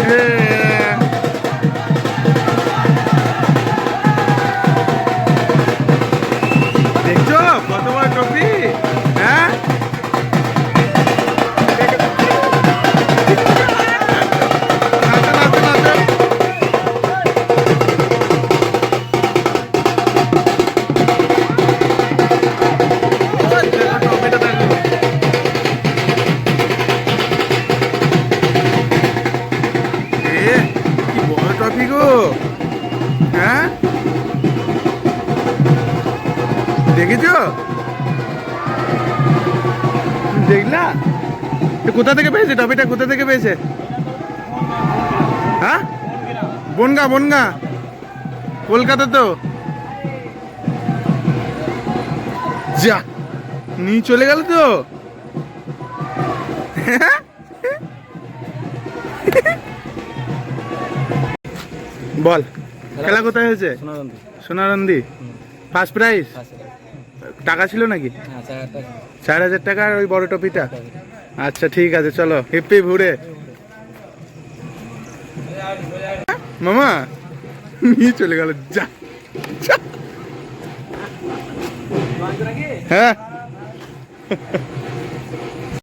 দেখছ হ্যাঁ? দেখেছ? দেখলা? কোথা থেকে পেয়েছে টপিটা? কোথা থেকে পেয়েছে? হ্যাঁ? বনগা বনগা। কলকাতা তো। যা, নিয়ে চলে গেল তো। বল। খেলা কোথায় হয়েছে? সোনারন্দি। ফার্স্ট প্রাইজ টাকা ছিল নাকি? হ্যাঁ চার হাজার টাকা। ওই বড় টপিটা আচ্ছা ঠিক আছে চলো। হিপ্পি ঘুরে মামা নিয়ে চলে গেল। যা যা। হ্যাঁ।